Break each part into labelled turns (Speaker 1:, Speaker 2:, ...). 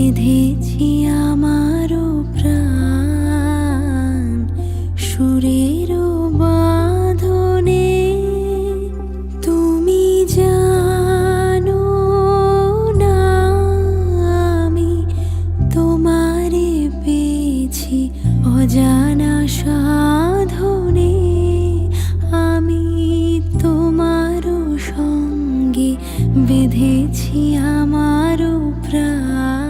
Speaker 1: বেঁধেছি আমার প্রাণ সুরের বাঁধনে। তুমি জানো না আমি তোমারে পেয়েছি অজানা সাধনে। আমি তোমারও সঙ্গে বেঁধেছি আমার প্রাণ।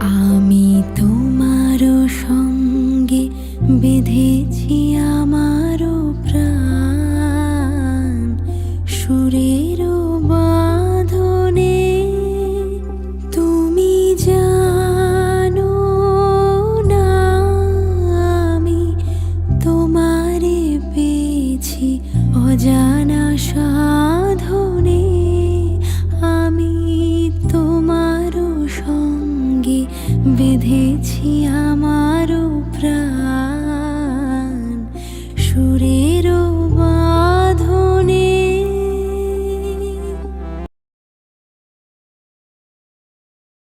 Speaker 1: আমি তোমার সঙ্গে বেঁধেছি আমারও প্রাণ। সুরের বিধেছি আমার প্রাণ।